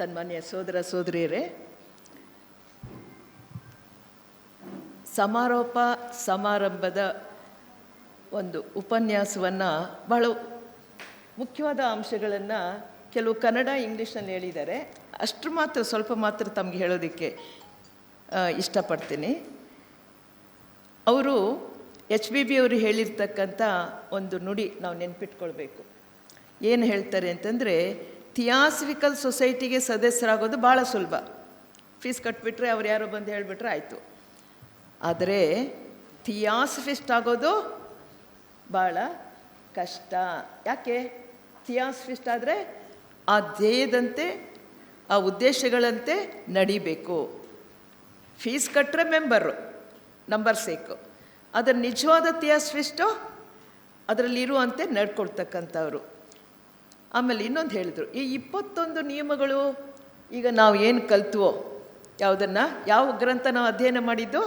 ಸನ್ಮಾನ್ಯ ಸೋದರ ಸೋದರಿಯರೇ, ಸಮಾರೋಪ ಸಮಾರಂಭದ ಒಂದು ಉಪನ್ಯಾಸವನ್ನು ಬಹಳ ಮುಖ್ಯವಾದ ಅಂಶಗಳನ್ನು ಕೆಲವು ಕನ್ನಡ ಇಂಗ್ಲೀಷ್ನಲ್ಲಿ ಹೇಳಿದ್ದಾರೆ. ಅಷ್ಟು ಮಾತ್ರ, ಸ್ವಲ್ಪ ಮಾತ್ರ ತಮಗೆ ಹೇಳೋದಕ್ಕೆ ಇಷ್ಟಪಡ್ತೀನಿ. ಅವರು ಎಚ್ ಬಿ ಬಿ ಅವರು ಹೇಳಿರ್ತಕ್ಕಂಥ ಒಂದು ನುಡಿ ನಾವು ನೆನ್ಪಿಟ್ಕೊಳ್ಬೇಕು. ಏನು ಹೇಳ್ತಾರೆ ಅಂತಂದರೆ ಥಿಯಾಸಫಿಕಲ್ ಸೊಸೈಟಿಗೆ ಸದಸ್ಯರಾಗೋದು ಭಾಳ ಸುಲಭ. ಫೀಸ್ ಕಟ್ಬಿಟ್ರೆ ಅವ್ರು ಯಾರೋ ಬಂದು ಹೇಳಿಬಿಟ್ರೆ ಆಯಿತು. ಆದರೆ ಥಿಯಾಸಫಿಸ್ಟ್ ಆಗೋದು ಭಾಳ ಕಷ್ಟ. ಯಾಕೆ? ಥಿಯಾಸಫಿಸ್ಟ್ ಆದರೆ ಆ ಧ್ಯೇಯದಂತೆ, ಆ ಉದ್ದೇಶಗಳಂತೆ ನಡಿಬೇಕು. ಫೀಸ್ ಕಟ್ಟರೆ ಮೆಂಬರು, ನಂಬರ್ ಸೇಕು. ಅದರ ನಿಜವಾದ ಥಿಯಾಸಫಿಸ್ಟು ಅದರಲ್ಲಿರುವಂತೆ ನಡ್ಕೊಳ್ತಕ್ಕಂಥವ್ರು. ಆಮೇಲೆ ಇನ್ನೊಂದು ಹೇಳಿದರು, ಈ ಇಪ್ಪತ್ತೊಂದು ನಿಯಮಗಳು ಈಗ ನಾವು ಏನು ಕಲ್ತುವೋ, ಯಾವುದನ್ನು, ಯಾವ ಗ್ರಂಥ ನಾವು ಅಧ್ಯಯನ ಮಾಡಿದ್ದು?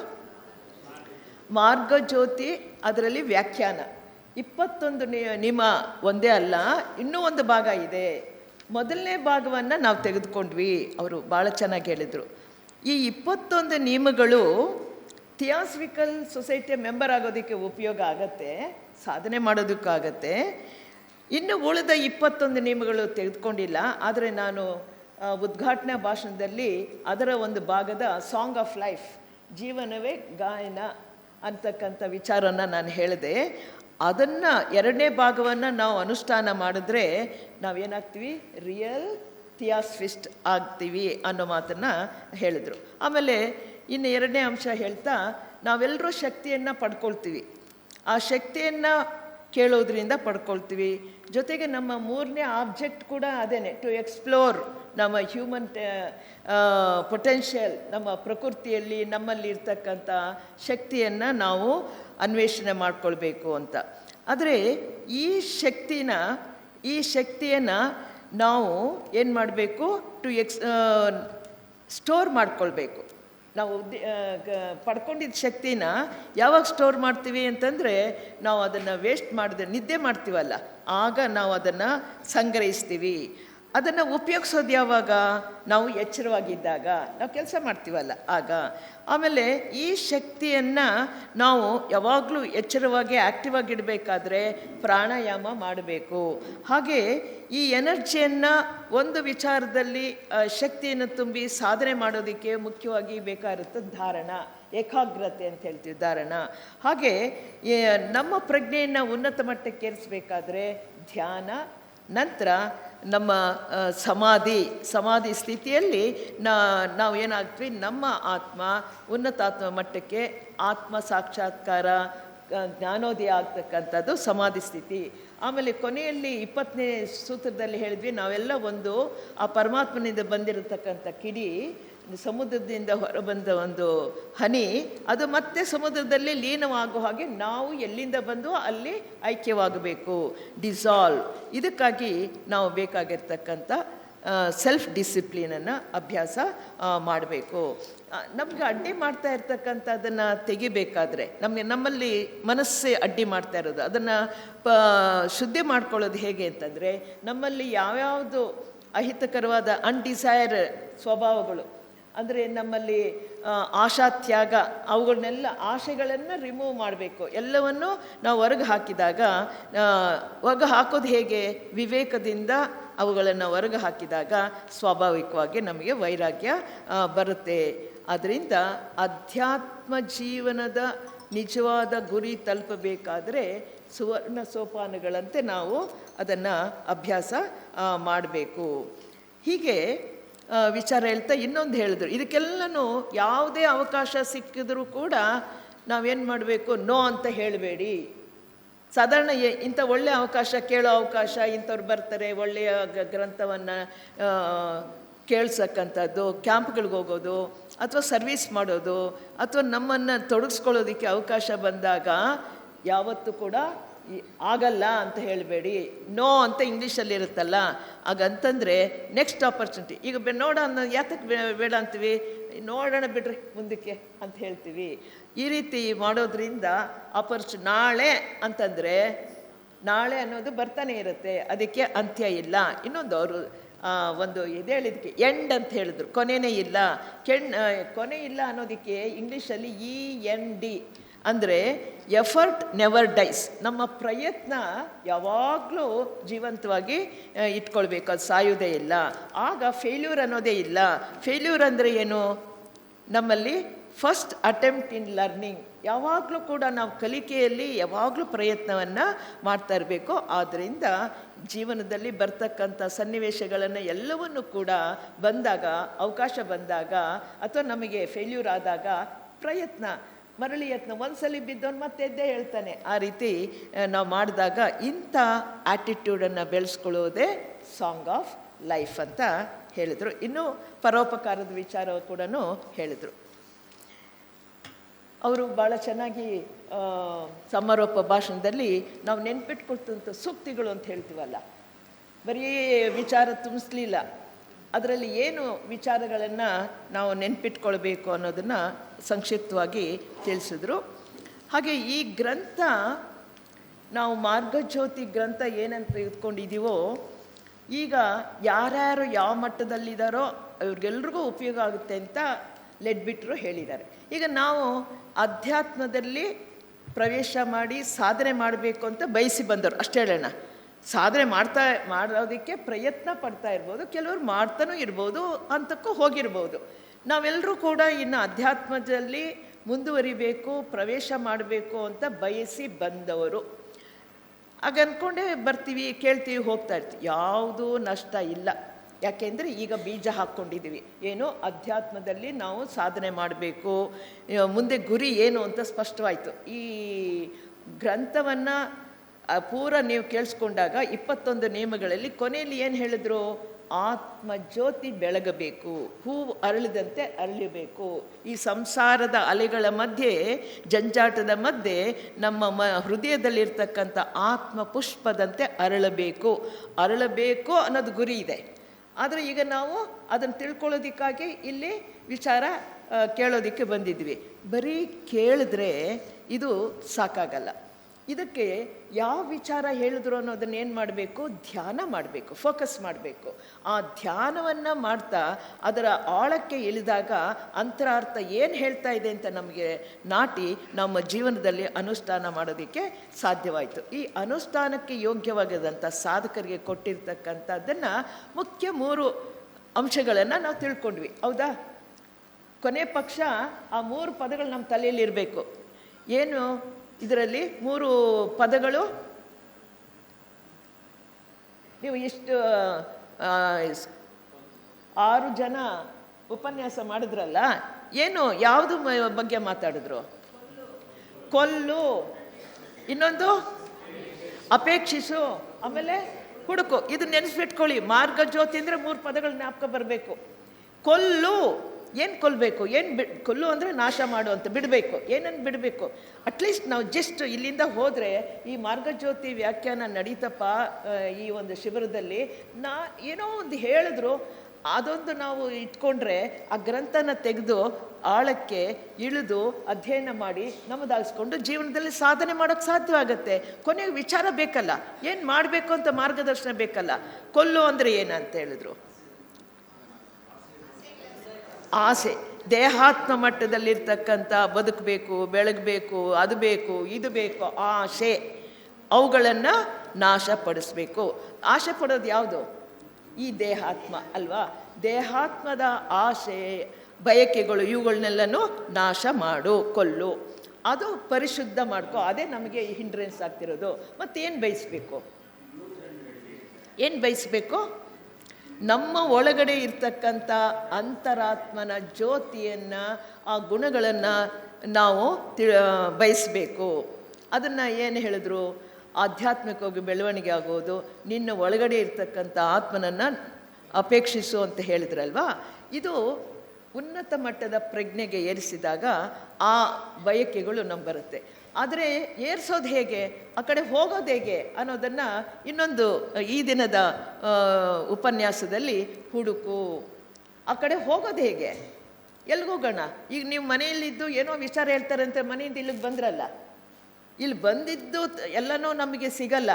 ಮಾರ್ಗಜ್ಯೋತಿ ಅದರಲ್ಲಿ ವ್ಯಾಖ್ಯಾನ. ಇಪ್ಪತ್ತೊಂದು ನಿಯಮ ಒಂದೇ ಅಲ್ಲ, ಇನ್ನೂ ಒಂದು ಭಾಗ ಇದೆ. ಮೊದಲನೇ ಭಾಗವನ್ನು ನಾವು ತೆಗೆದುಕೊಂಡ್ವಿ, ಅವರು ಭಾಳ ಚೆನ್ನಾಗಿ ಹೇಳಿದರು. ಈ ಇಪ್ಪತ್ತೊಂದು ನಿಯಮಗಳು ಥಿಯಾಸ್ಫಿಕಲ್ ಸೊಸೈಟಿಯ ಮೆಂಬರ್ ಆಗೋದಕ್ಕೆ ಉಪಯೋಗ ಆಗತ್ತೆ, ಸಾಧನೆ ಮಾಡೋದಕ್ಕಾಗತ್ತೆ. ಇನ್ನು ಉಳಿದ ಇಪ್ಪತ್ತೊಂದು ನಿಯಮಗಳು ತೆಗೆದುಕೊಂಡಿಲ್ಲ, ಆದರೆ ನಾನು ಉದ್ಘಾಟನಾ ಭಾಷಣದಲ್ಲಿ ಅದರ ಒಂದು ಭಾಗದ ಸಾಂಗ್ ಆಫ್ ಲೈಫ್ ಜೀವನವೇ ಗಾಯನ ಅಂತಕ್ಕಂಥ ವಿಚಾರನ ನಾನು ಹೇಳಿದೆ. ಅದನ್ನು ಎರಡನೇ ಭಾಗವನ್ನು ನಾವು ಅನುಷ್ಠಾನ ಮಾಡಿದ್ರೆ ನಾವೇನಾಗ್ತೀವಿ? ರಿಯಲ್ ಥಿಯಾಸ್ಫಿಸ್ಟ್ ಆಗ್ತೀವಿ ಅನ್ನೋ ಮಾತನ್ನು ಹೇಳಿದರು. ಆಮೇಲೆ ಇನ್ನು ಎರಡನೇ ಅಂಶ ಹೇಳ್ತಾ, ನಾವೆಲ್ಲರೂ ಶಕ್ತಿಯನ್ನು ಪಡ್ಕೊಳ್ತೀವಿ. ಆ ಶಕ್ತಿಯನ್ನು ಕೇಳೋದ್ರಿಂದ ಪಡ್ಕೊಳ್ತೀವಿ. ಜೊತೆಗೆ ನಮ್ಮ ಮೂರನೇ ಆಬ್ಜೆಕ್ಟ್ ಕೂಡ ಅದೇನೆ ಟು ಎಕ್ಸ್ಪ್ಲೋರ್ ನಮ್ಮ ಹ್ಯೂಮನ್ ಪೊಟೆನ್ಷಿಯಲ್ ನಮ್ಮ ಪ್ರಕೃತಿಯಲ್ಲಿ ನಮ್ಮಲ್ಲಿ ಇರ್ತಕ್ಕಂಥ ಶಕ್ತಿಯನ್ನು ನಾವು ಅನ್ವೇಷಣೆ ಮಾಡಿಕೊಳ್ಬೇಕು ಅಂತ. ಆದರೆ ಈ ಶಕ್ತಿನ, ಈ ಶಕ್ತಿಯನ್ನು ನಾವು ಏನು ಮಾಡಬೇಕು? ಟು ಎಕ್ಸ್ ಸ್ಟೋರ್ ಮಾಡ್ಕೊಳ್ಬೇಕು. ನಾವು ಪಡ್ಕೊಂಡಿದ್ದ ಶಕ್ತಿನ ಯಾವಾಗ ಸ್ಟೋರ್ ಮಾಡ್ತೀವಿ ಅಂತಂದರೆ ನಾವು ಅದನ್ನು ವೇಸ್ಟ್ ಮಾಡಿದ್ರೆ ನಿದ್ದೆ ಮಾಡ್ತೀವಲ್ಲ. ಆಗ ನಾವು ಅದನ್ನು ಸಂಗ್ರಹಿಸ್ತೀವಿ. ಅದನ್ನು ಉಪಯೋಗಿಸೋದು ಯಾವಾಗ? ನಾವು ಎಚ್ಚರವಾಗಿದ್ದಾಗ. ನಾವು ಕೆಲಸ ಮಾಡ್ತೀವಲ್ಲ ಆಗ. ಆಮೇಲೆ ಈ ಶಕ್ತಿಯನ್ನು ನಾವು ಯಾವಾಗಲೂ ಎಚ್ಚರವಾಗಿ ಆ್ಯಕ್ಟಿವ್ ಆಗಿಡಬೇಕಾದ್ರೆ ಪ್ರಾಣಾಯಾಮ ಮಾಡಬೇಕು. ಹಾಗೆ ಈ ಎನರ್ಜಿಯನ್ನು ಒಂದು ವಿಚಾರದಲ್ಲಿ ಶಕ್ತಿಯನ್ನು ತುಂಬಿ ಸಾಧನೆ ಮಾಡೋದಕ್ಕೆ ಮುಖ್ಯವಾಗಿ ಬೇಕಾಗಿರುತ್ತೆ ಧಾರಣ, ಏಕಾಗ್ರತೆ ಅಂತ ಹೇಳ್ತೀವಿ ಧಾರಣ. ಹಾಗೆ ನಮ್ಮ ಪ್ರಜ್ಞೆಯನ್ನು ಉನ್ನತ ಮಟ್ಟಕ್ಕೆ ಏರಿಸಬೇಕಾದ್ರೆ ಧ್ಯಾನ ನಂತರ ನಮ್ಮ ಸಮಾಧಿ ಸಮಾಧಿ ಸ್ಥಿತಿಯಲ್ಲಿ ನಾವು ಏನಾಗ್ತೀವಿ? ನಮ್ಮ ಆತ್ಮ, ಉನ್ನತಾತ್ಮ ಮಟ್ಟಕ್ಕೆ ಆತ್ಮ ಸಾಕ್ಷಾತ್ಕಾರ ಜ್ಞಾನೋದಯ ಆಗ್ತಕ್ಕಂಥದ್ದು ಸಮಾಧಿ ಸ್ಥಿತಿ. ಆಮೇಲೆ ಕೊನೆಯಲ್ಲಿ ಇಪ್ಪತ್ತನೇ ಸೂತ್ರದಲ್ಲಿ ಹೇಳಿದ್ವಿ, ನಾವೆಲ್ಲ ಒಂದು ಆ ಪರಮಾತ್ಮನಿಂದ ಬಂದಿರತಕ್ಕಂಥ ಕಿಡಿ ಸಮುದ್ರದಿಂದ ಹೊರಬಂದ ಒಂದು ಹನಿ, ಅದು ಮತ್ತೆ ಸಮುದ್ರದಲ್ಲಿ ಲೀನವಾಗುವ ಹಾಗೆ ನಾವು ಎಲ್ಲಿಂದ ಬಂದು ಅಲ್ಲಿ ಐಕ್ಯವಾಗಬೇಕು. ಡಿಸಾಲ್ವ್ ಇದಕ್ಕಾಗಿ ನಾವು ಬೇಕಾಗಿರ್ತಕ್ಕಂಥ ಸೆಲ್ಫ್ ಡಿಸಿಪ್ಲಿನನ್ನು ಅಭ್ಯಾಸ ಮಾಡಬೇಕು. ನಮಗೆ ಅಡ್ಡಿ ಮಾಡ್ತಾ ಇರ್ತಕ್ಕಂಥದ್ದನ್ನು ತೆಗಿಬೇಕಾದ್ರೆ, ನಮಗೆ ನಮ್ಮಲ್ಲಿ ಮನಸ್ಸೇ ಅಡ್ಡಿ ಮಾಡ್ತಾ ಇರೋದು. ಅದನ್ನು, ಪ, ಶುದ್ಧಿ ಮಾಡ್ಕೊಳ್ಳೋದು ಹೇಗೆ ಅಂತಂದರೆ, ನಮ್ಮಲ್ಲಿ ಯಾವ್ಯಾವುದು ಅಹಿತಕರವಾದ ಅನ್ಡಿಸೈರ್ ಸ್ವಭಾವಗಳು ಅಂದರೆ ನಮ್ಮಲ್ಲಿ ಆಶಾತ್ಯಾಗ ಅವುಗಳನ್ನೆಲ್ಲ ಆಶೆಗಳನ್ನು ರಿಮೂವ್ ಮಾಡಬೇಕು. ಎಲ್ಲವನ್ನು ನಾವು ಹೊರಗೆ ಹಾಕಿದಾಗ ಹೊರಗೆ ಹಾಕೋದು ಹೇಗೆ? ವಿವೇಕದಿಂದ ಅವುಗಳನ್ನು ಹೊರಗೆ ಹಾಕಿದಾಗ ಸ್ವಾಭಾವಿಕವಾಗಿ ನಮಗೆ ವೈರಾಗ್ಯ ಬರುತ್ತೆ. ಅದರಿಂದ ಅಧ್ಯಾತ್ಮ ಜೀವನದ ನಿಜವಾದ ಗುರಿ ತಲುಪಬೇಕಾದರೆ ಸುವರ್ಣ ಸೋಪಾನಗಳಂತೆ ನಾವು ಅದನ್ನು ಅಭ್ಯಾಸ ಮಾಡಬೇಕು. ಹೀಗೆ ವಿಚಾರ ಹೇಳ್ತಾ ಇನ್ನೊಂದು ಹೇಳಿದ್ರು. ಇದಕ್ಕೆಲ್ಲನೂ ಯಾವುದೇ ಅವಕಾಶ ಸಿಕ್ಕಿದ್ರೂ ಕೂಡ ನಾವೇನು ಮಾಡಬೇಕು? ನೋ ಅಂತ ಹೇಳಬೇಡಿ. ಸಾಧಾರಣ ಇಂಥ ಒಳ್ಳೆಯ ಅವಕಾಶ, ಕೇಳೋ ಅವಕಾಶ, ಇಂಥವ್ರು ಬರ್ತಾರೆ, ಒಳ್ಳೆಯ ಗ್ರಂಥವನ್ನು ಕೇಳ್ಸಕ್ಕಂಥದ್ದು, ಕ್ಯಾಂಪ್ಗಳಿಗೆ ಹೋಗೋದು, ಅಥವಾ ಸರ್ವಿಸ್ ಮಾಡೋದು, ಅಥವಾ ನಮ್ಮನ್ನು ತೊಡಗಿಸ್ಕೊಳ್ಳೋದಕ್ಕೆ ಅವಕಾಶ ಬಂದಾಗ ಯಾವತ್ತೂ ಕೂಡ ಆಗಲ್ಲ ಅಂತ ಹೇಳಬೇಡಿ. ನೋ ಅಂತ ಇಂಗ್ಲೀಷಲ್ಲಿ ಇರುತ್ತಲ್ಲ. ಹಾಗಂತಂದರೆ ನೆಕ್ಸ್ಟ್ ಆಪರ್ಚುನಿಟಿ ಈಗ ಬೆ ನೋಡ ಅನ್ನೋ ಯಾತಕ್ಕೆ ಬೇಡ ಅಂತೀವಿ? ನೋಡೋಣ ಬಿಡ್ರಿ ಮುಂದಕ್ಕೆ ಅಂತ ಹೇಳ್ತೀವಿ. ಈ ರೀತಿ ಮಾಡೋದ್ರಿಂದ ಆಪರ್ಚು ನಾಳೆ ಅಂತಂದರೆ, ನಾಳೆ ಅನ್ನೋದು ಬರ್ತಾನೆ ಇರುತ್ತೆ. ಅದಕ್ಕೆ ಅಂತ್ಯ ಇಲ್ಲ. ಇನ್ನೊಂದು ಅವರು ಒಂದು ಇದು ಹೇಳಿದಕ್ಕೆ ಎಂಡ್ ಅಂತ ಹೇಳಿದ್ರು. ಕೊನೆನೇ ಇಲ್ಲ. ಕೆಣ್ ಕೊನೆ ಇಲ್ಲ ಅನ್ನೋದಕ್ಕೆ ಇಂಗ್ಲೀಷಲ್ಲಿ ಇ ಎನ್ ಡಿ ಅಂದರೆ ಎಫರ್ಟ್ ನೆವರ್ ಡೈಸ್. ನಮ್ಮ ಪ್ರಯತ್ನ ಯಾವಾಗಲೂ ಜೀವಂತವಾಗಿ ಇಟ್ಕೊಳ್ಬೇಕು. ಅದು ಸಾಯೋದೇ ಇಲ್ಲ. ಆಗ ಫೇಲ್ಯೂರ್ ಅನ್ನೋದೇ ಇಲ್ಲ. ಫೇಲ್ಯೂರ್ ಅಂದರೆ ಏನು? ನಮ್ಮಲ್ಲಿ ಫಸ್ಟ್ ಅಟೆಂಪ್ಟ್ ಇನ್ ಲರ್ನಿಂಗ್ ಯಾವಾಗಲೂ ಕೂಡ ನಾವು ಕಲಿಕೆಯಲ್ಲಿ ಯಾವಾಗಲೂ ಪ್ರಯತ್ನವನ್ನು ಮಾಡ್ತಾ ಇರಬೇಕು. ಆದ್ದರಿಂದ ಜೀವನದಲ್ಲಿ ಬರ್ತಕ್ಕಂಥ ಸನ್ನಿವೇಶಗಳನ್ನು ಎಲ್ಲವನ್ನು ಕೂಡ ಬಂದಾಗ, ಅವಕಾಶ ಬಂದಾಗ, ಅಥವಾ ನಮಗೆ ಫೇಲ್ಯೂರ್ ಆದಾಗ ಪ್ರಯತ್ನ ಮರಳಿ ಯತ್ನ, ಒಂದ್ಸಲಿ ಬಿದ್ದವನು ಮತ್ತೆ ಎದ್ದೇ ಹೇಳ್ತಾನೆ. ಆ ರೀತಿ ನಾವು ಮಾಡಿದಾಗ ಇಂಥ ಆ್ಯಟಿಟ್ಯೂಡನ್ನು ಬೆಳೆಸ್ಕೊಳ್ಳೋದೇ ಸಾಂಗ್ ಆಫ್ ಲೈಫ್ ಅಂತ ಹೇಳಿದರು. ಇನ್ನು ಪರೋಪಕಾರದ ವಿಚಾರ ಕೂಡ ಹೇಳಿದರು. ಅವರು ಭಾಳ ಚೆನ್ನಾಗಿ ಸಮಾರೋಪ ಭಾಷಣದಲ್ಲಿ ನಾವು ನೆನ್ಪಿಟ್ಕೊಳ್ತಂಥ ಸೂಕ್ತಿಗಳು ಅಂತ ಹೇಳ್ತೀವಲ್ಲ. ಬರೀ ವಿಚಾರ ತುಂಬಿಸ್ಲಿಲ್ಲ. ಅದರಲ್ಲಿ ಏನು ವಿಚಾರಗಳನ್ನು ನಾವು ನೆನ್ಪಿಟ್ಕೊಳ್ಬೇಕು ಅನ್ನೋದನ್ನು ಸಂಕ್ಷಿಪ್ತವಾಗಿ ತಿಳಿಸಿದ್ರು. ಹಾಗೆ ಈ ಗ್ರಂಥ, ನಾವು ಮಾರ್ಗಜ್ಯೋತಿ ಗ್ರಂಥ ಏನಂತ ತೆಗೆದುಕೊಂಡಿದ್ದೀವೋ ಈಗ ಯಾರ್ಯಾರು ಯಾವ ಮಟ್ಟದಲ್ಲಿದ್ದಾರೋ ಅವ್ರಿಗೆಲ್ರಿಗೂ ಉಪಯೋಗ ಆಗುತ್ತೆ ಅಂತ ಲೆಡ್ಬಿಟ್ರು ಹೇಳಿದ್ದಾರೆ. ಈಗ ನಾವು ಅಧ್ಯಾತ್ಮದಲ್ಲಿ ಪ್ರವೇಶ ಮಾಡಿ ಸಾಧನೆ ಮಾಡಬೇಕು ಅಂತ ಬಯಸಿ ಬಂದರು ಅಷ್ಟೇ ಹೇಳೋಣ. ಸಾಧನೆ ಮಾಡ್ತಾ ಮಾಡೋದಕ್ಕೆ ಪ್ರಯತ್ನ ಪಡ್ತಾ ಇರ್ಬೋದು, ಕೆಲವರು ಮಾಡ್ತಾನೂ ಇರ್ಬೋದು, ಅಂತಕ್ಕೂ ಹೋಗಿರ್ಬೋದು. ನಾವೆಲ್ಲರೂ ಕೂಡ ಇನ್ನು ಅಧ್ಯಾತ್ಮದಲ್ಲಿ ಮುಂದುವರಿಬೇಕು, ಪ್ರವೇಶ ಮಾಡಬೇಕು ಅಂತ ಬಯಸಿ ಬಂದವರು. ಹಾಗೆ ಅಂದ್ಕೊಂಡೇ ಬರ್ತೀವಿ, ಕೇಳ್ತೀವಿ, ಹೋಗ್ತಾ ಇರ್ತೀವಿ. ಯಾವುದೂ ನಷ್ಟ ಇಲ್ಲ. ಯಾಕೆಂದರೆ ಈಗ ಬೀಜ ಹಾಕ್ಕೊಂಡಿದ್ದೀವಿ. ಏನು? ಅಧ್ಯಾತ್ಮದಲ್ಲಿ ನಾವು ಸಾಧನೆ ಮಾಡಬೇಕು. ಮುಂದೆ ಗುರಿ ಏನು ಅಂತ ಸ್ಪಷ್ಟವಾಯಿತು. ಈ ಗ್ರಂಥವನ್ನು ಪೂರ ನೀವು ಕೇಳಿಸ್ಕೊಂಡಾಗ ಇಪ್ಪತ್ತೊಂದು ನಿಯಮಗಳಲ್ಲಿ ಕೊನೆಯಲ್ಲಿ ಏನು ಹೇಳಿದ್ರು? ಆತ್ಮ ಜ್ಯೋತಿ ಬೆಳಗಬೇಕು ಹೂವು ಅರಳಿದಂತೆ ಅರಳಬೇಕು. ಈ ಸಂಸಾರದ ಅಲೆಗಳ ಮಧ್ಯೆ, ಜಂಜಾಟದ ಮಧ್ಯೆ ನಮ್ಮ ಮ ಹೃದಯದಲ್ಲಿರ್ತಕ್ಕಂಥ ಆತ್ಮ ಪುಷ್ಪದಂತೆ ಅರಳಬೇಕು. ಅರಳಬೇಕು ಅನ್ನೋದು ಗುರಿ ಇದೆ. ಆದರೆ ಈಗ ನಾವು ಅದನ್ನು ತಿಳ್ಕೊಳ್ಳೋದಕ್ಕಾಗಿ ಇಲ್ಲಿ ವಿಚಾರ ಕೇಳೋದಕ್ಕೆ ಬಂದಿದ್ವಿ. ಬರೀ ಕೇಳಿದ್ರೆ ಇದು ಸಾಕಾಗಲ್ಲ. ಇದಕ್ಕೆ ಯಾವ ವಿಚಾರ ಹೇಳಿದ್ರು ಅನ್ನೋದನ್ನ ಏನು ಮಾಡಬೇಕು? ಧ್ಯಾನ ಮಾಡಬೇಕು ಫೋಕಸ್ ಮಾಡಬೇಕು. ಆ ಧ್ಯಾನವನ್ನು ಮಾಡ್ತಾ ಅದರ ಆಳಕ್ಕೆ ಇಳಿದಾಗ ಅಂತರಾರ್ಥ ಏನು ಹೇಳ್ತಾ ಇದೆ ಅಂತ ನಮಗೆ ನಾಟಿ ನಮ್ಮ ಜೀವನದಲ್ಲಿ ಅನುಷ್ಠಾನ ಮಾಡೋದಕ್ಕೆ ಸಾಧ್ಯವಾಯಿತು. ಈ ಅನುಷ್ಠಾನಕ್ಕೆ ಯೋಗ್ಯವಾಗದಂಥ ಸಾಧಕರಿಗೆ ಕೊಟ್ಟಿರ್ತಕ್ಕಂಥದ್ದನ್ನು ಮುಖ್ಯ ಮೂರು ಅಂಶಗಳನ್ನು ನಾವು ತಿಳ್ಕೊಂಡ್ವಿ. ಹೌದಾ? ಕೊನೆ ಪಕ್ಷ ಆ ಮೂರು ಪದಗಳು ನಮ್ಮ ತಲೆಯಲ್ಲಿ ಇರಬೇಕು. ಏನು? ಇದರಲ್ಲಿ ಮೂರು ಪದಗಳು. ನೀವು ಎಷ್ಟು ಆರು ಜನ ಉಪನ್ಯಾಸ ಮಾಡಿದ್ರಲ್ಲ, ಏನು, ಯಾವುದು ಬಗ್ಗೆ ಮಾತಾಡಿದ್ರು? ಕೊಲ್ಲು. ಇನ್ನೊಂದು? ಅಪೇಕ್ಷಿಸು. ಆಮೇಲೆ ಹುಡುಕು, ಇದು ನೆನೆಸ್ಬಿಟ್ಕೊಳ್ಳಿ, ಮಾರ್ಗಜ್ಯೋತಿ ಅಂದರೆ ಮೂರು ಪದಗಳು ಜ್ಞಾಪಕ ಬರಬೇಕು. ಕೊಲ್ಲು. ಏನು ಕೊಲ್ಲಬೇಕು ಏನು ಬಿ, ಕೊಲ್ಲು ಅಂದರೆ ನಾಶ ಮಾಡು ಅಂತ ಬಿಡಬೇಕು ಏನನ್ನು ಬಿಡಬೇಕು? ಅಟ್ಲೀಸ್ಟ್ ನಾವು ಜಸ್ಟ್ ಇಲ್ಲಿಂದ ಹೋದರೆ ಈ ಮಾರ್ಗಜ್ಯೋತಿ ವ್ಯಾಖ್ಯಾನ ನಡೀತಪ್ಪ ಈ ಒಂದು ಶಿಬಿರದಲ್ಲಿ. ನಾ ಏನೋ ಒಂದು ಹೇಳಿದ್ರು, ಅದೊಂದು ನಾವು ಇಟ್ಕೊಂಡ್ರೆ ಆ ಗ್ರಂಥನ ತೆಗೆದು ಆಳಕ್ಕೆ ಇಳಿದು ಅಧ್ಯಯನ ಮಾಡಿ ನಮ್ಮದಾಗಿಸ್ಕೊಂಡು ಜೀವನದಲ್ಲಿ ಸಾಧನೆ ಮಾಡೋಕ್ಕೆ ಸಾಧ್ಯವಾಗುತ್ತೆ. ಕೊನೆಗೆ ವಿಚಾರ ಬೇಕಲ್ಲ, ಏನು ಮಾಡಬೇಕು ಅಂತ ಮಾರ್ಗದರ್ಶನ ಬೇಕಲ್ಲ. ಕೊಲ್ಲು ಅಂದರೆ ಏನಂತ ಹೇಳಿದ್ರು? ಆಸೆ. ದೇಹಾತ್ಮ ಮಟ್ಟದಲ್ಲಿರ್ತಕ್ಕಂಥ ಬದುಕಬೇಕು, ಬೆಳಗಬೇಕು, ಅದು ಬೇಕು, ಇದು ಬೇಕು ಆಸೆ ಅವುಗಳನ್ನು ನಾಶಪಡಿಸ್ಬೇಕು. ಆಸೆ ಪಡೋದು ಯಾವುದು? ಈ ದೇಹಾತ್ಮ ಅಲ್ವಾ? ದೇಹಾತ್ಮದ ಆಸೆ ಬಯಕೆಗಳು ಇವುಗಳನ್ನೆಲ್ಲನೂ ನಾಶ ಮಾಡು, ಕೊಲ್ಲು. ಅದು ಪರಿಶುದ್ಧ ಮಾಡ್ಕೊ. ಅದೇ ನಮಗೆ ಹಿಂಡ್ರೆನ್ಸ್ ಆಗ್ತಿರೋದು. ಮತ್ತೇನು ಬಯಸಬೇಕು? ಏನು ಬಯಸಬೇಕು? ನಮ್ಮ ಒಳಗಡೆ ಇರ್ತಕ್ಕಂಥ ಅಂತರಾತ್ಮನ ಜ್ಯೋತಿಯನ್ನು, ಆ ಗುಣಗಳನ್ನು ನಾವು ತಿ ಬಯಸಬೇಕು. ಅದನ್ನು ಏನು ಹೇಳಿದ್ರು? ಆಧ್ಯಾತ್ಮಿಕವಾಗಿ ಬೆಳವಣಿಗೆ ಆಗೋದು, ನಿನ್ನ ಒಳಗಡೆ ಇರ್ತಕ್ಕಂಥ ಆತ್ಮನನ್ನು ಅಪೇಕ್ಷಿಸು ಅಂತ ಹೇಳಿದ್ರಲ್ವಾ? ಇದು ಉನ್ನತ ಮಟ್ಟದ ಪ್ರಜ್ಞೆಗೆ ಏರಿಸಿದಾಗ ಆ ಬಯಕೆಗಳು ನಮ್ಗೆ ಬರುತ್ತೆ. ಆದರೆ ಏರ್ಸೋದು ಹೇಗೆ, ಆ ಕಡೆ ಹೋಗೋದು ಹೇಗೆ ಅನ್ನೋದನ್ನು ಇನ್ನೊಂದು ಈ ದಿನದ ಉಪನ್ಯಾಸದಲ್ಲಿ ಹುಡುಕು. ಆ ಕಡೆ ಹೋಗೋದು ಹೇಗೆ? ಎಲ್ಲಿಗೋಗೋಣ ಈಗ ನೀವು ಮನೆಯಲ್ಲಿದ್ದು ಏನೋ ವಿಚಾರ ಹೇಳ್ತಾರಂತೆ, ಮನೆಯಿಂದ ಇಲ್ಲಿಗೆ ಬಂದ್ರಲ್ಲ. ಇಲ್ಲಿ ಬಂದಿದ್ದು ಎಲ್ಲನೂ ನಮಗೆ ಸಿಗಲ್ಲ.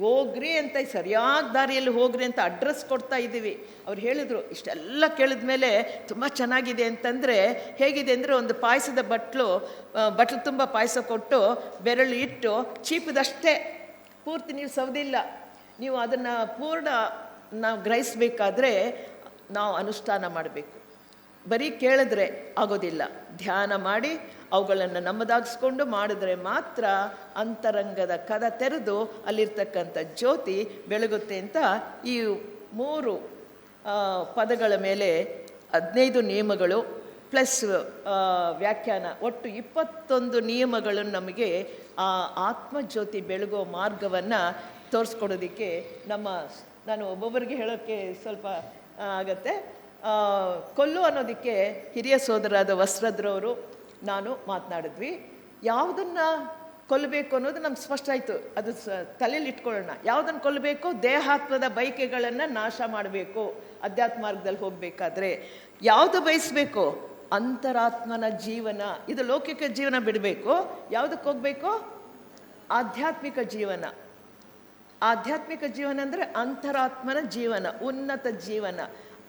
ಹೋಗ್ರಿ ಅಂತ ಸರಿಯಾದ ದಾರಿಯಲ್ಲಿ ಹೋಗ್ರಿ ಅಂತ ಅಡ್ರೆಸ್ ಕೊಡ್ತಾ ಇದ್ದೀವಿ. ಅವ್ರು ಹೇಳಿದರು, ಇಷ್ಟೆಲ್ಲ ಕೇಳಿದ ಮೇಲೆ ತುಂಬ ಚೆನ್ನಾಗಿದೆ ಅಂತಂದರೆ, ಹೇಗಿದೆ ಅಂದರೆ ಒಂದು ಪಾಯಸದ ಬಟ್ಲು ಬಟ್ಲು ತುಂಬ ಪಾಯಸ ಕೊಟ್ಟು, ಬೆರಳು ಇಟ್ಟು, ಚೀಪದಷ್ಟೇ. ಪೂರ್ತಿ ನೀವು ಸೌದಿಲ್ಲ. ನೀವು ಅದನ್ನು ಪೂರ್ಣ ನಾವು ಗ್ರಹಿಸಬೇಕಾದ್ರೆ ನಾವು ಅನುಷ್ಠಾನ ಮಾಡಬೇಕು. ಬರೀ ಕೇಳಿದ್ರೆ ಆಗೋದಿಲ್ಲ. ಧ್ಯಾನ ಮಾಡಿ ಅವುಗಳನ್ನು ನಮ್ಮದಾಗಿಸ್ಕೊಂಡು ಮಾಡಿದ್ರೆ ಮಾತ್ರ ಅಂತರಂಗದ ಕದ ತೆರೆದು ಅಲ್ಲಿರ್ತಕ್ಕಂಥ ಜ್ಯೋತಿ ಬೆಳಗುತ್ತೆ ಅಂತ ಈ ಮೂರು ಪದಗಳ ಮೇಲೆ ಹದಿನೈದು ನಿಯಮಗಳು ಪ್ಲಸ್ ವ್ಯಾಖ್ಯಾನ. ಒಟ್ಟು ಇಪ್ಪತ್ತೊಂದು ನಿಯಮಗಳು ನಮಗೆ ಆ ಆತ್ಮಜ್ಯೋತಿ ಬೆಳಗೋ ಮಾರ್ಗವನ್ನು ತೋರಿಸ್ಕೊಡೋದಕ್ಕೆ ನಮ್ಮ ನಾನು ಒಬ್ಬೊಬ್ಬರಿಗೆ ಹೇಳೋಕ್ಕೆ ಸ್ವಲ್ಪ ಆಗತ್ತೆ. ಕೊಲ್ಲು ಅನ್ನೋದಕ್ಕೆ ಹಿರಿಯ ಸೋದರಾದ ವಸ್ತ್ರದ್ರವರು ನಾನು ಮಾತನಾಡಿದ್ವಿ. ಯಾವುದನ್ನು ಕೊಲ್ಲಬೇಕು ಅನ್ನೋದು ನಮ್ಗೆ ಸ್ಪಷ್ಟ ಆಯಿತು ಅದು ಸ, ತಲೆಯಲ್ಲಿ ಇಟ್ಕೊಳ್ಳೋಣ. ಯಾವುದನ್ನು ಕೊಲ್ಲಬೇಕು ದೇಹಾತ್ಮದ ಬಯಕೆಗಳನ್ನು ನಾಶ ಮಾಡಬೇಕು. ಅಧ್ಯಾತ್ಮ ಮಾರ್ಗದಲ್ಲಿ ಹೋಗಬೇಕಾದ್ರೆ. ಯಾವುದು ಬಯಸಬೇಕು? ಅಂತರಾತ್ಮನ ಜೀವನ. ಇದು ಲೌಕಿಕ ಜೀವನ ಬಿಡಬೇಕು. ಯಾವುದಕ್ಕೆ ಹೋಗಬೇಕು? ಆಧ್ಯಾತ್ಮಿಕ ಜೀವನ. ಆಧ್ಯಾತ್ಮಿಕ ಜೀವನ ಅಂದರೆ ಅಂತರಾತ್ಮನ ಜೀವನ, ಉನ್ನತ ಜೀವನ.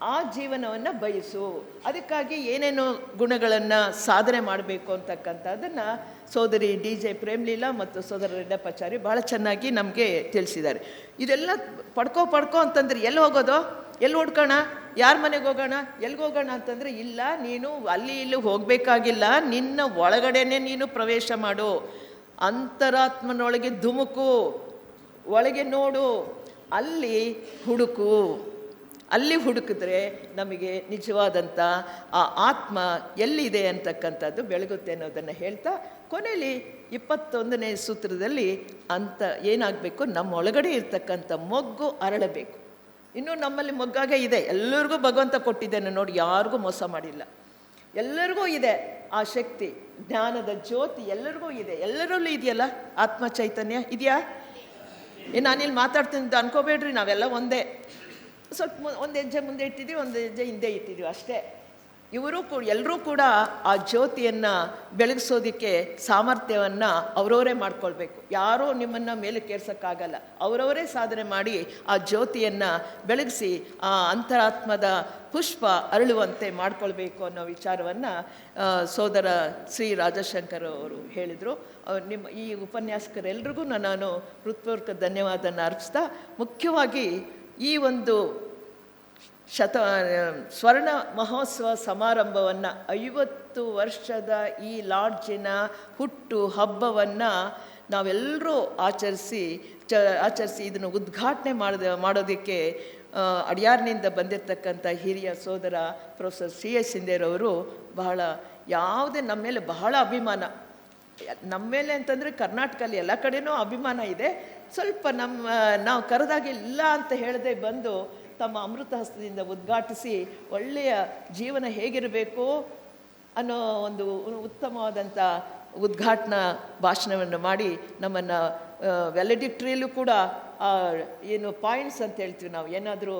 ಆ ಜೀವನವನ್ನು ಬಯಸು. ಅದಕ್ಕಾಗಿ ಏನೇನು ಗುಣಗಳನ್ನು ಸಾಧನೆ ಮಾಡಬೇಕು ಅಂತಕ್ಕಂಥದ್ದನ್ನು ಸೋದರಿ ಡಿ ಜೆ ಪ್ರೇಮ್ಲೀಲಾ ಮತ್ತು ಸೋದರ ರೆಡ್ಡಪ್ಪಾಚಾರಿ ಭಾಳ ಚೆನ್ನಾಗಿ ನಮಗೆ ತಿಳಿಸಿದ್ದಾರೆ. ಇದೆಲ್ಲ ಪಡ್ಕೋ ಪಡ್ಕೋ ಅಂತಂದ್ರೆ ಎಲ್ಲಿ ಹೋಗೋದು? ಎಲ್ಲಿ ಹುಡ್ಕೋಣ? ಯಾರ ಮನೆಗೆ ಹೋಗೋಣ? ಎಲ್ಲಿಗೆ ಹೋಗೋಣ ಅಂತಂದರೆ, ಇಲ್ಲ, ನೀನು ಅಲ್ಲಿ ಇಲ್ಲಿ ಹೋಗಬೇಕಾಗಿಲ್ಲ, ನಿನ್ನ ಒಳಗಡೆನೆ ನೀನು ಪ್ರವೇಶ ಮಾಡು. ಅಂತರಾತ್ಮನೊಳಗೆ ಧುಮುಕು, ಒಳಗೆ ನೋಡು, ಅಲ್ಲಿ ಹುಡುಕು. ಅಲ್ಲಿ ಹುಡುಕಿದ್ರೆ ನಮಗೆ ನಿಜವಾದಂಥ ಆ ಆತ್ಮ ಎಲ್ಲಿದೆ ಅಂತಕ್ಕಂಥದ್ದು ಬೆಳಗುತ್ತೆ ಅನ್ನೋದನ್ನು ಹೇಳ್ತಾ ಕೊನೆಯಲ್ಲಿ ಇಪ್ಪತ್ತೊಂದನೇ ಸೂತ್ರದಲ್ಲಿ ಅಂತ ಏನಾಗಬೇಕು, ನಮ್ಮ ಒಳಗಡೆ ಇರ್ತಕ್ಕಂಥ ಮೊಗ್ಗು ಅರಳಬೇಕು. ಇನ್ನೂ ನಮ್ಮಲ್ಲಿ ಮೊಗ್ಗಾಗೆ ಇದೆ, ಎಲ್ಲರಿಗೂ ಭಗವಂತ ಕೊಟ್ಟಿದ್ದೇನೆ ನೋಡಿ, ಯಾರಿಗೂ ಮೋಸ ಮಾಡಿಲ್ಲ. ಎಲ್ಲರಿಗೂ ಇದೆ ಆ ಶಕ್ತಿ, ಜ್ಞಾನದ ಜ್ಯೋತಿ ಎಲ್ಲರಿಗೂ ಇದೆ. ಎಲ್ಲರಲ್ಲೂ ಇದೆಯಲ್ಲ ಆತ್ಮ ಚೈತನ್ಯ ಇದೆಯಾ? ಏ, ನಾನಿಲ್ಲಿ ಮಾತಾಡ್ತೀನಿ ಅನ್ಕೋಬೇಡ್ರಿ, ನಾವೆಲ್ಲ ಒಂದೇ. ಸ್ವಲ್ಪ ಒಂದು ಹೆಜ್ಜೆ ಮುಂದೆ ಇಟ್ಟಿದ್ವಿ ಒಂದು ಹೆಜ್ಜೆ ಹಿಂದೆ ಇಟ್ಟಿದ್ವಿ ಅಷ್ಟೇ. ಇವರು ಕೂಡ ಎಲ್ಲರೂ ಕೂಡ ಆ ಜ್ಯೋತಿಯನ್ನು ಬೆಳಗಿಸೋದಕ್ಕೆ ಸಾಮರ್ಥ್ಯವನ್ನು ಅವರವರೇ ಮಾಡ್ಕೊಳ್ಬೇಕು. ಯಾರೂ ನಿಮ್ಮನ್ನು ಮೇಲೆ ಕೇರ್ಸೋಕ್ಕಾಗಲ್ಲ. ಅವರವರೇ ಸಾಧನೆ ಮಾಡಿ ಆ ಜ್ಯೋತಿಯನ್ನು ಬೆಳಗಿಸಿ ಆ ಅಂತರಾತ್ಮದ ಪುಷ್ಪ ಅರಳುವಂತೆ ಮಾಡಿಕೊಳ್ಬೇಕು ಅನ್ನೋ ವಿಚಾರವನ್ನು ಸೋದರ ಶ್ರೀ ರಾಜಶಂಕರ್ ಅವರು ಹೇಳಿದರು. ನಿಮ್ಮ ಈ ಉಪನ್ಯಾಸಕರೆಲ್ರಿಗೂ ನಾನು ಹೃತ್ಪೂರ್ವಕ ಧನ್ಯವಾದನ ಅರ್ಪಿಸ್ತಾ, ಮುಖ್ಯವಾಗಿ ಈ ಒಂದು ಶತ, ಸ್ವರ್ಣ ಮಹೋತ್ಸವ ಸಮಾರಂಭವನ್ನು ಐವತ್ತು ವರ್ಷದ ಈ ಲಾಡ್ಜಿನ ಹುಟ್ಟು ಹಬ್ಬವನ್ನು ನಾವೆಲ್ಲರೂ ಆಚರಿಸಿ, ಚ, ಆಚರಿಸಿ ಇದನ್ನು ಉದ್ಘಾಟನೆ ಮಾಡಿದ, ಮಾಡೋದಕ್ಕೆ ಅಡಿಯಾರ್ನಿಂದ ಬಂದಿರತಕ್ಕಂಥ ಹಿರಿಯ ಸೋದರ ಪ್ರೊಫೆಸರ್ ಸಿ ಎಸ್ ಸಿಂಧೇರವರು ಬಹಳ, ಯಾವುದೇ ನಮ್ಮ ಮೇಲೆ ಬಹಳ ಅಭಿಮಾನ. ನಮ್ಮ ಮೇಲೆ ಅಂತಂದರೆ ಕರ್ನಾಟಕದಲ್ಲಿ ಎಲ್ಲ ಕಡೆಯೂ ಅಭಿಮಾನ ಇದೆ. ಸ್ವಲ್ಪ ನಮ್ಮ, ನಾವು ಕರೆದಾಗ ಇಲ್ಲ ಅಂತ ಹೇಳದೆ ಬಂದು ತಮ್ಮ ಅಮೃತ ಹಸ್ತದಿಂದ ಉದ್ಘಾಟಿಸಿ ಒಳ್ಳೆಯ ಜೀವನ ಹೇಗಿರಬೇಕು ಅನ್ನೋ ಒಂದು ಉತ್ತಮವಾದಂಥ ಉದ್ಘಾಟನಾ ಭಾಷಣವನ್ನು ಮಾಡಿ ನಮ್ಮನ್ನು ವ್ಯಾಲಿಡಿಕ್ಟ್ರಿಯಲ್ಲೂ ಕೂಡ ಏನು ಪಾಯಿಂಟ್ಸ್ ಅಂತ ಹೇಳ್ತೀವಿ ನಾವು. ಏನಾದರೂ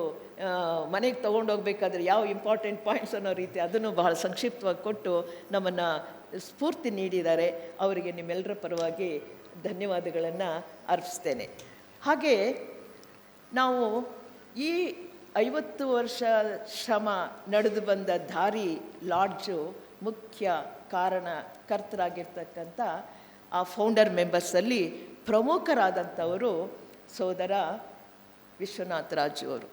ಮನೆಗೆ ತೊಗೊಂಡೋಗ್ಬೇಕಾದ್ರೆ ಯಾವ ಇಂಪಾರ್ಟೆಂಟ್ ಪಾಯಿಂಟ್ಸ್ ಅನ್ನೋ ರೀತಿ ಅದನ್ನು ಬಹಳ ಸಂಕ್ಷಿಪ್ತವಾಗಿ ಕೊಟ್ಟು ನಮ್ಮನ್ನು ಸ್ಫೂರ್ತಿ ನೀಡಿದ್ದಾರೆ. ಅವರಿಗೆ ನಿಮ್ಮೆಲ್ಲರ ಪರವಾಗಿ ಧನ್ಯವಾದಗಳನ್ನು ಅರ್ಪಿಸ್ತೇನೆ. ಹಾಗೆ ನಾವು ಈ ಐವತ್ತು ವರ್ಷ ಶ್ರಮ ನಡೆದು ಬಂದ ದಾರಿ ಲಾಡ್ಜು ಮುಖ್ಯ ಕಾರಣ ಕರ್ತರಾಗಿರ್ತಕ್ಕಂಥ ಆ ಫೌಂಡರ್ ಮೆಂಬರ್ಸಲ್ಲಿ ಪ್ರಮುಖರಾದಂಥವರು ಸೋದರ ವಿಶ್ವನಾಥ್ ರಾಜು ಅವರು.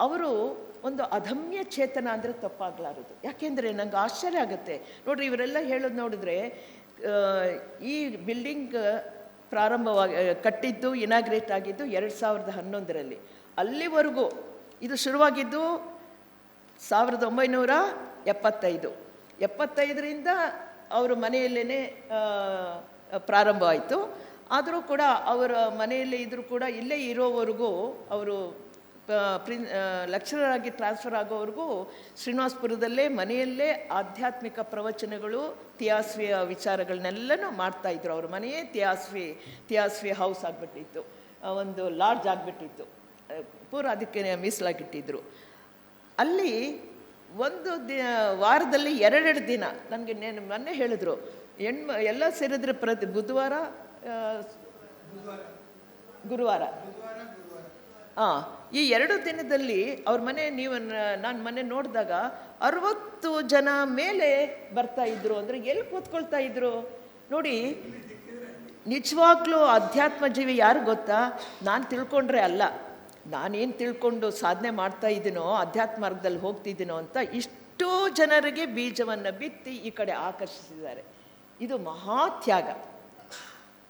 ಅವರು ಒಂದು ಅದಮ್ಯ ಚೇತನ ಅಂದರೆ ತಪ್ಪಾಗಲಾರದು. ಯಾಕೆಂದರೆ ನಂಗೆ ಆಶ್ಚರ್ಯ ಆಗುತ್ತೆ. ನೋಡ್ರಿ ಇವರೆಲ್ಲ ಹೇಳೋದು ನೋಡಿದ್ರೆ ಈ ಬಿಲ್ಡಿಂಗ್ ಪ್ರಾರಂಭವಾಗಿ ಕಟ್ಟಿದ್ದು ಇನಾಗ್ರೇಟ್ ಆಗಿದ್ದು ಎರಡು ಸಾವಿರದ ಹನ್ನೊಂದರಲ್ಲಿ. ಅಲ್ಲಿವರೆಗೂ ಇದು ಶುರುವಾಗಿದ್ದು ಸಾವಿರದ ಒಂಬೈನೂರ ಎಪ್ಪತ್ತೈದು. ಎಪ್ಪತ್ತೈದರಿಂದ ಅವರು ಮನೆಯಲ್ಲೇ ಪ್ರಾರಂಭವಾಯಿತು. ಆದರೂ ಕೂಡ ಅವರ ಮನೆಯಲ್ಲೇ ಇದ್ದರೂ ಕೂಡ ಇಲ್ಲೇ ಇರೋವರೆಗೂ ಅವರು ಪ್ರಿನ್ ಲೆಕ್ಚರರ್ ಆಗಿ ಟ್ರಾನ್ಸ್ಫರ್ ಆಗೋವರೆಗೂ ಶ್ರೀನಿವಾಸಪುರದಲ್ಲೇ ಮನೆಯಲ್ಲೇ ಆಧ್ಯಾತ್ಮಿಕ ಪ್ರವಚನಗಳು ತಿಯಾಸ್ವಿಯ ವಿಚಾರಗಳನ್ನೆಲ್ಲನೂ ಮಾಡ್ತಾಯಿದ್ರು ಅವ್ರ ಮನೆಯೇ ತಿಯಾಸ್ವಿ ತಿಯಾಸ್ವಿ ಹೌಸ್ ಆಗಿಬಿಟ್ಟಿತ್ತು. ಒಂದು ಲಾಡ್ಜ್ ಆಗಿಬಿಟ್ಟಿತ್ತು. ಪೂರ ಅದಕ್ಕೆ ಮೀಸಲಾಗಿಟ್ಟಿದ್ರು. ಅಲ್ಲಿ ಒಂದು ದಿ, ವಾರದಲ್ಲಿ ಎರಡೆರಡು ದಿನ ನನಗೆ ನೇನು ಮೊನ್ನೆ ಹೇಳಿದ್ರು ಹೆಣ್ಮ ಎಲ್ಲ ಸೇರಿದ್ರೆ ಪ್ರತಿ ಬುಧವಾರ ಗುರುವಾರ. ಹಾಂ ಈ ಎರಡು ದಿನದಲ್ಲಿ ಅವ್ರ ಮನೆ, ನೀವು, ನಾನು ಮನೆ ನೋಡಿದಾಗ ಅರವತ್ತು ಜನ ಮೇಲೆ ಬರ್ತಾ ಇದ್ರು. ಅಂದರೆ ಎಲ್ಲಿ ಕೂತ್ಕೊಳ್ತಾ ಇದ್ರು? ನೋಡಿ, ನಿಜವಾಗ್ಲೂ ಅಧ್ಯಾತ್ಮ ಜೀವಿ ಯಾರು ಗೊತ್ತಾ? ನಾನು ತಿಳ್ಕೊಂಡ್ರೆ ಅಲ್ಲ. ನಾನೇನು ತಿಳ್ಕೊಂಡು ಸಾಧನೆ ಮಾಡ್ತಾ ಇದ್ದೀನೋ ಅಧ್ಯಾತ್ಮ ಮಾರ್ಗದಲ್ಲಿ ಹೋಗ್ತಿದ್ದೀನೋ ಅಂತ ಇಷ್ಟೋ ಜನರಿಗೆ ಬೀಜವನ್ನು ಬಿತ್ತಿ ಈ ಕಡೆ ಆಕರ್ಷಿಸಿದ್ದಾರೆ. ಇದು ಮಹಾ ತ್ಯಾಗ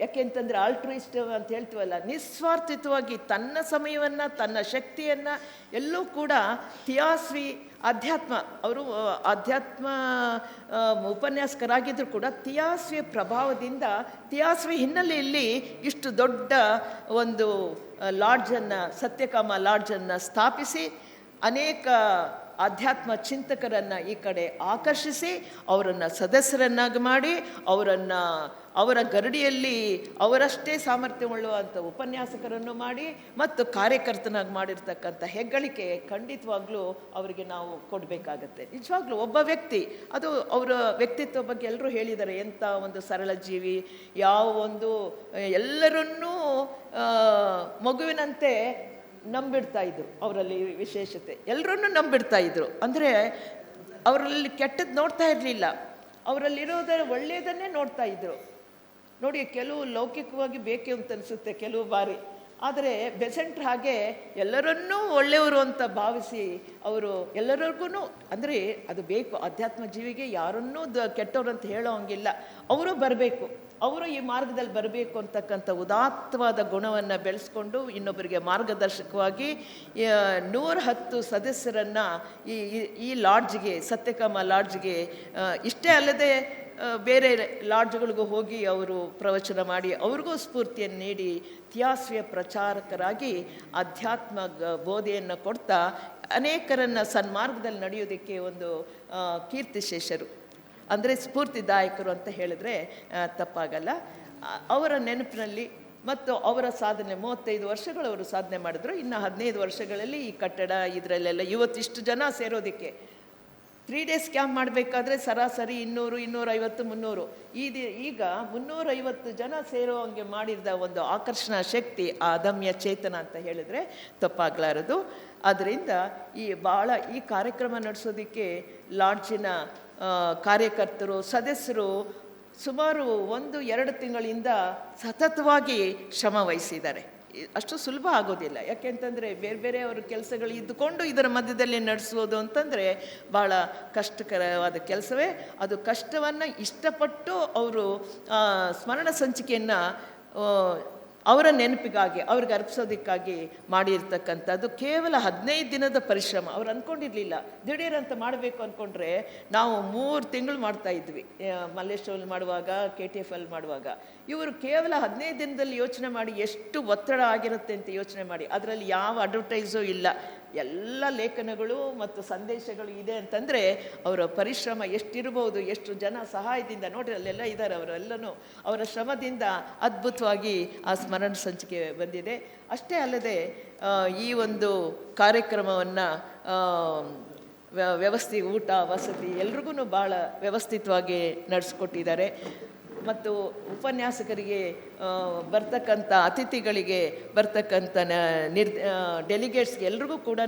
ಯಾಕೆಂತಂದರೆ ಆಲ್ಟ್ರಿಸ್ಟ್ ಅಂತ ಹೇಳ್ತೀವಲ್ಲ ನಿಸ್ವಾರ್ಥಿತವಾಗಿ ತನ್ನ ಸಮಯವನ್ನು, ತನ್ನ ಶಕ್ತಿಯನ್ನು ಎಲ್ಲೂ ಕೂಡ ತಿಯಾಸ್ವಿ ಅಧ್ಯಾತ್ಮ. ಅವರು ಅಧ್ಯಾತ್ಮ ಉಪನ್ಯಾಸಕರಾಗಿದ್ದರೂ ಕೂಡ ತಿಯಾಸ್ವಿಯ ಪ್ರಭಾವದಿಂದ, ತಿಯಾಸ್ವಿ ಹಿನ್ನೆಲೆಯಲ್ಲಿ ಇಷ್ಟು ದೊಡ್ಡ ಒಂದು ಲಾಡ್ಜನ್ನು ಸತ್ಯಕಾಮ ಲಾಡ್ಜನ್ನು ಸ್ಥಾಪಿಸಿ, ಅನೇಕ ಆಧ್ಯಾತ್ಮ ಚಿಂತಕರನ್ನು ಈ ಕಡೆ ಆಕರ್ಷಿಸಿ, ಅವರನ್ನು ಸದಸ್ಯರನ್ನಾಗಿ ಮಾಡಿ, ಅವರನ್ನು, ಅವರ ಗರಡಿಯಲ್ಲಿ ಅವರಷ್ಟೇ ಸಾಮರ್ಥ್ಯವುಳ್ಳುವಂಥ ಉಪನ್ಯಾಸಕರನ್ನು ಮಾಡಿ ಮತ್ತು ಕಾರ್ಯಕರ್ತನಾಗಿ ಮಾಡಿರ್ತಕ್ಕಂಥ ಹೆಗ್ಗಳಿಕೆ ಖಂಡಿತವಾಗ್ಲೂ ಅವರಿಗೆ ನಾವು ಕೊಡಬೇಕಾಗತ್ತೆ. ನಿಜವಾಗ್ಲೂ ಒಬ್ಬ ವ್ಯಕ್ತಿ, ಅದು ಅವರ ವ್ಯಕ್ತಿತ್ವ ಬಗ್ಗೆ ಎಲ್ಲರೂ ಹೇಳಿದ್ದಾರೆ, ಎಂಥ ಒಂದು ಸರಳ ಜೀವಿ, ಯಾವ ಒಂದು, ಎಲ್ಲರನ್ನೂ ಮಗುವಿನಂತೆ ನಂಬಿಡ್ತಾ ಇದ್ರು ಅವರಲ್ಲಿ ವಿಶೇಷತೆ. ಎಲ್ಲರನ್ನೂ ನಂಬಿಡ್ತಾ ಇದ್ರು. ಅಂದರೆ ಅವರಲ್ಲಿ ಕೆಟ್ಟದ್ದು ನೋಡ್ತಾ ಇರಲಿಲ್ಲ. ಅವರಲ್ಲಿರೋದರ ಒಳ್ಳೆಯದನ್ನೇ ನೋಡ್ತಾ ಇದ್ರು. ನೋಡಿ, ಕೆಲವು ಲೌಕಿಕವಾಗಿ ಬೇಕು ಅಂತ ಅನಿಸುತ್ತೆ ಕೆಲವು ಬಾರಿ. ಆದರೆ ಬೆಸೆಂಟ್ ಹಾಗೆ ಎಲ್ಲರನ್ನೂ ಒಳ್ಳೆಯವರು ಅಂತ ಭಾವಿಸಿ ಅವರು ಎಲ್ಲರಿಗೂ ಅಂದರೆ ಅದು ಬೇಕು ಅಧ್ಯಾತ್ಮ ಜೀವಿಗೆ ಯಾರನ್ನೂ ದ ಕೆಟ್ಟವರು ಅಂತ ಹೇಳೋ ಹಂಗಿಲ್ಲ. ಅವರು ಬರಬೇಕು, ಅವರು ಈ ಮಾರ್ಗದಲ್ಲಿ ಬರಬೇಕು ಅಂತಕ್ಕಂಥ ಉದಾತ್ತವಾದ ಗುಣವನ್ನು ಬೆಳೆಸ್ಕೊಂಡು ಇನ್ನೊಬ್ಬರಿಗೆ ಮಾರ್ಗದರ್ಶಕವಾಗಿ ನೂರ ಹತ್ತು ಸದಸ್ಯರನ್ನು ಈ, ಈ- ಲಾಡ್ಜ್ಗೆ, ಸತ್ಯಕಾಮ ಲಾಡ್ಜ್ಗೆ ಇಷ್ಟೇ ಅಲ್ಲದೆ ಬೇರೆ ಲಾಡ್ಜ್ಗಳಿಗೂ ಹೋಗಿ ಅವರು ಪ್ರವಚನ ಮಾಡಿ ಅವ್ರಿಗೂ ಸ್ಫೂರ್ತಿಯನ್ನು ನೀಡಿ ತ್ಯಾಸ್ವಿಯ ಪ್ರಚಾರಕರಾಗಿ ಅಧ್ಯಾತ್ಮ ಬೋಧೆಯನ್ನು ಕೊಡ್ತಾ ಅನೇಕರನ್ನು ಸನ್ಮಾರ್ಗದಲ್ಲಿ ನಡೆಯೋದಕ್ಕೆ ಒಂದು ಕೀರ್ತಿಶೇಷರು ಅಂದರೆ ಸ್ಫೂರ್ತಿದಾಯಕರು ಅಂತ ಹೇಳಿದ್ರೆ ತಪ್ಪಾಗಲ್ಲ. ಅವರ ನೆನಪಿನಲ್ಲಿ ಮತ್ತು ಅವರ ಸಾಧನೆ, ಮೂವತ್ತೈದು ವರ್ಷಗಳು ಅವರು ಸಾಧನೆ ಮಾಡಿದ್ರು. ಇನ್ನು ಹದಿನೈದು ವರ್ಷಗಳಲ್ಲಿ ಈ ಕಟ್ಟಡ, ಇದರಲ್ಲೆಲ್ಲ ಇವತ್ತಿಷ್ಟು ಜನ ಸೇರೋದಕ್ಕೆ ತ್ರೀ ಡೇಸ್ ಕ್ಯಾಂಪ್ ಮಾಡಬೇಕಾದ್ರೆ ಸರಾಸರಿ ಇನ್ನೂರು, ಇನ್ನೂರೈವತ್ತು, ಮುನ್ನೂರು. ಇದು ಈಗ ಮುನ್ನೂರೈವತ್ತು ಜನ ಸೇರೋ ಹಂಗೆ ಮಾಡಿದ ಒಂದು ಆಕರ್ಷಣಾ ಶಕ್ತಿ ಆ ಅದಮ್ಯ ಚೇತನ ಅಂತ ಹೇಳಿದರೆ ತಪ್ಪಾಗಲಾರದು. ಅದರಿಂದ ಈ ಭಾಳ ಈ ಕಾರ್ಯಕ್ರಮ ನಡೆಸೋದಕ್ಕೆ ಲಾಡ್ಜಿನ ಕಾರ್ಯಕರ್ತರು, ಸದಸ್ಯರು ಸುಮಾರು ಒಂದು, ಎರಡು ತಿಂಗಳಿಂದ ಸತತವಾಗಿ ಶ್ರಮ ವಹಿಸಿದ್ದಾರೆ. ಅಷ್ಟು ಸುಲಭ ಆಗೋದಿಲ್ಲ. ಯಾಕೆಂತಂದರೆ ಬೇರೆ ಬೇರೆ ಅವರು ಕೆಲಸಗಳು ಇದ್ದುಕೊಂಡು ಇದರ ಮಧ್ಯದಲ್ಲಿ ನಡೆಸೋದು ಅಂತಂದರೆ ಭಾಳ ಕಷ್ಟಕರವಾದ ಕೆಲಸವೇ. ಅದು ಕಷ್ಟವನ್ನು ಇಷ್ಟಪಟ್ಟು ಅವರು ಸ್ಮರಣ ಸಂಚಿಕೆಯನ್ನು ಅವರ ನೆನಪಿಗಾಗಿ, ಅವ್ರಿಗೆ ಅರ್ಪಿಸೋದಕ್ಕಾಗಿ ಮಾಡಿರ್ತಕ್ಕಂಥದ್ದು ಕೇವಲ ಹದಿನೈದು ದಿನದ ಪರಿಶ್ರಮ. ಅವ್ರು ಅಂದ್ಕೊಂಡಿರಲಿಲ್ಲ ದಿಢೀರ್ ಅಂತ ಮಾಡಬೇಕು ಅಂದ್ಕೊಂಡ್ರೆ ನಾವು ಮೂರು ತಿಂಗಳು ಮಾಡ್ತಾ ಇದ್ವಿ. ಮಲ್ಲೇಶ್ವರಲ್ಲಿ ಮಾಡುವಾಗ, ಕೆ ಟಿ ಎಫ್ ಅಲ್ಲಿ ಮಾಡುವಾಗ. ಇವರು ಕೇವಲ ಹದಿನೈದು ದಿನದಲ್ಲಿ ಯೋಚನೆ ಮಾಡಿ ಎಷ್ಟು ಒತ್ತಡ ಆಗಿರುತ್ತೆ ಅಂತ ಯೋಚನೆ ಮಾಡಿ. ಅದರಲ್ಲಿ ಯಾವ ಅಡ್ವರ್ಟೈಸೂ ಇಲ್ಲ. ಎಲ್ಲ ಲೇಖನಗಳು ಮತ್ತು ಸಂದೇಶಗಳು ಇದೆ ಅಂತಂದರೆ ಅವರ ಪರಿಶ್ರಮ ಎಷ್ಟಿರ್ಬೋದು, ಎಷ್ಟು ಜನ ಸಹಾಯದಿಂದ ನೋಡ್ರಿ, ಅಲ್ಲೆಲ್ಲ ಇದ್ದಾರೆ ಅವರೆಲ್ಲನೂ ಅವರ ಶ್ರಮದಿಂದ ಅದ್ಭುತವಾಗಿ ಆ ಸ್ಮರಣ ಸಂಚಿಕೆ ಬಂದಿದೆ. ಅಷ್ಟೇ ಅಲ್ಲದೆ ಈ ಒಂದು ಕಾರ್ಯಕ್ರಮವನ್ನು ವ್ಯವಸ್ಥೆ, ಊಟ, ವಸತಿ ಎಲ್ರಿಗೂ ಭಾಳ ವ್ಯವಸ್ಥಿತವಾಗಿ ನಡೆಸ್ಕೊಟ್ಟಿದ್ದಾರೆ. ಮತ್ತು ಉಪನ್ಯಾಸಕರಿಗೆ ಬರ್ತಕ್ಕಂಥ ಅತಿಥಿಗಳಿಗೆ ಬರ್ತಕ್ಕಂಥ ನಿರ್ ಡೆಲಿಗೇಟ್ಸ್ಗೆ ಎಲ್ರಿಗೂ ಕೂಡ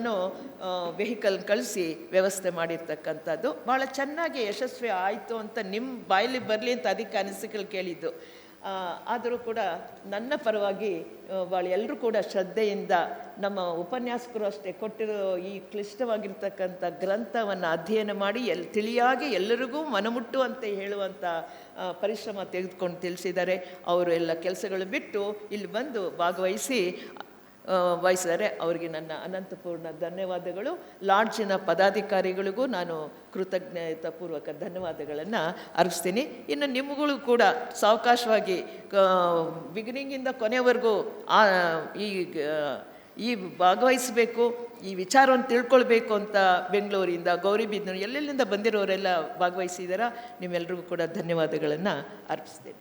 ವೆಹಿಕಲ್ ಕಳಿಸಿ ವ್ಯವಸ್ಥೆ ಮಾಡಿರ್ತಕ್ಕಂಥದ್ದು. ಭಾಳ ಚೆನ್ನಾಗಿ ಯಶಸ್ವಿ ಆಯಿತು ಅಂತ ನಿಮ್ಮ ಬಾಯಲ್ಲಿ ಬರಲಿ ಅಂತ ಅದಕ್ಕೆ ಅನಿಸಿಕೆಗಳು ಕೇಳಿದ್ದು. ಆದರೂ ಕೂಡ ನನ್ನ ಪರವಾಗಿ ಭಾಳ ಎಲ್ಲರೂ ಕೂಡ ಶ್ರದ್ಧೆಯಿಂದ ನಮ್ಮ ಉಪನ್ಯಾಸಕರು ಅಷ್ಟೇ ಕೊಟ್ಟಿರೋ ಈ ಕ್ಲಿಷ್ಟವಾಗಿರ್ತಕ್ಕಂಥ ಗ್ರಂಥವನ್ನು ಅಧ್ಯಯನ ಮಾಡಿ ಎಲ್, ತಿಳಿಯಾಗಿ ಎಲ್ಲರಿಗೂ ಮನಮುಟ್ಟುವಂತೆ ಹೇಳುವಂಥ ಪರಿಶ್ರಮ ತೆಗೆದುಕೊಂಡು ತಿಳಿಸಿದ್ದಾರೆ. ಅವರು ಎಲ್ಲ ಕೆಲಸಗಳು ಬಿಟ್ಟು ಇಲ್ಲಿ ಬಂದು ಭಾಗವಹಿಸಿ ವಹಿಸಿದ್ದಾರೆ. ಅವರಿಗೆ ನನ್ನ ಅನಂತಪೂರ್ಣ ಧನ್ಯವಾದಗಳು. ಲಾಡ್ಜಿನ ಪದಾಧಿಕಾರಿಗಳಿಗೂ ನಾನು ಕೃತಜ್ಞತಾಪೂರ್ವಕ ಧನ್ಯವಾದಗಳನ್ನು ಅರ್ಪಿಸ್ತೀನಿ. ಇನ್ನು ನಿಮಗಳು ಕೂಡ ಸಾವಕಾಶವಾಗಿ ಬಿಗಿನಿಂಗಿಂದ ಕೊನೆವರೆಗೂ ಈ ಈ ಭಾಗವಹಿಸಬೇಕು, ಈ ವಿಚಾರವನ್ನು ತಿಳ್ಕೊಳ್ಬೇಕು ಅಂತ ಬೆಂಗಳೂರಿಂದ ಗೌರಿಬಿದ್ನೂರು ಎಲ್ಲೆಲ್ಲಿಂದ ಬಂದಿರೋರೆಲ್ಲ ಭಾಗವಹಿಸಿದಾರ ನಿಮ್ಮೆಲ್ರಿಗೂ ಕೂಡ ಧನ್ಯವಾದಗಳನ್ನು ಅರ್ಪಿಸ್ತೇನೆ.